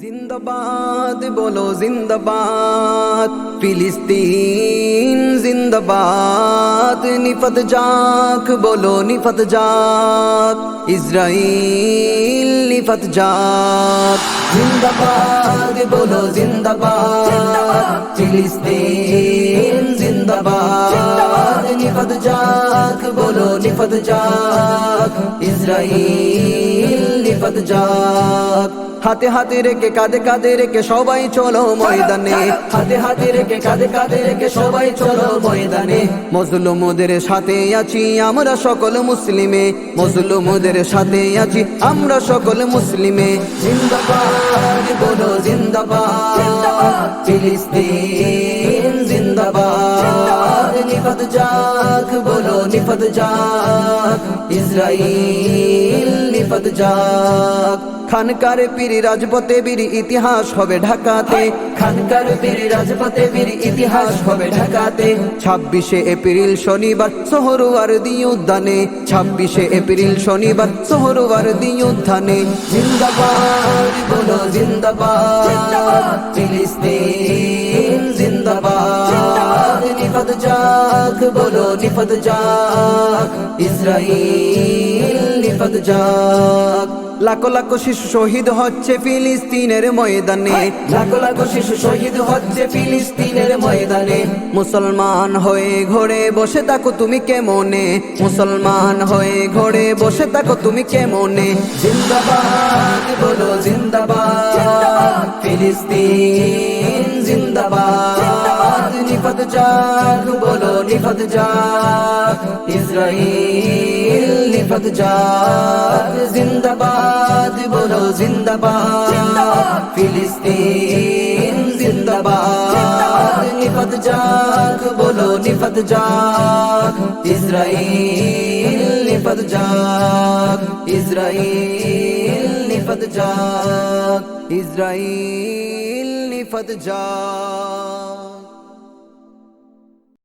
জিন্দাবাদ, বলো জিন্দাবাদ। ফিলিস্তিন জিন্দাবাদ, নিফত যাক, বলো নিফত যাক। ইসরাইল নিফত যাক। জিন্দাবাদ, বলো জিন্দাবাদ। ফিলিস্তিন জিন্দাবাদ, নিফত যাক, বলো নিফত যাক। ইসরাইল নিফত যাক। হাতে হাতে রেখে, কাঁধে কাঁধে রেখে সবাই চলো ময়দানে। হাতে হাতে রেখে, কাঁধে কাঁধে রেখে সবাই চলো ময়দানে। মজলুমদের সাথে আছি আমরা সকল মুসলিমে। মজলুমদের সাথে আছি আমরা সকল মুসলিমে। জিন্দাবাদ বলো জিন্দাবাদ। ফিলিস্তিন জিন্দাবাদ। নিফত যাক বলো নিফত যাক ইসরাইল নিফত যাক খানকার পীর রাজপথে বীর ইতিহাস হবে ঢাকাতে। খানকার পীর রাজপথে বীর ইতিহাস হবে ঢাকাতে। ছাব্বিশে এপ্রিল শনিবার সোহরুয়ার দি উদ্যানে। ছাব্বিশে এপ্রিল শনিবার সোহরুয়ার দি উদ্যানে। জিন্দাবাদ বলো জিন্দাবাদ। ফিলিস্তিন জিন্দাবাদ। নিফত যাক বলো নিফত যাক। ইসরাইল নিফত যাক। লাখো লাখো শিশু শহীদ হচ্ছে ফিলিস্তিনের ময়দানে। লাখো লাখো শিশু শহীদ হচ্ছে ফিলিস্তিনের ময়দানে। মুসলমান হয়ে ঘরে বসে থাকো তুমি কেমনে? মুসলমান হয়ে ঘরে বসে থাকো তুমি কেমনে? জিন্দাবাদ বলো জিন্দাবাদ। ফিলিস্তিন জিন্দাবাদ। নিফত যাক বলো নিফত যাক। ইসরাইল নিফত যাক জিন্দাবাদ বলো জিন্দাবাদ। ফিলিস্তিন জিন্দাবাদ নিফত যাক বলো নিফত যাক। ইসরাইল নিফত যাক ইসরাইল নিফত যাক ইসরাইল নিফত যাক।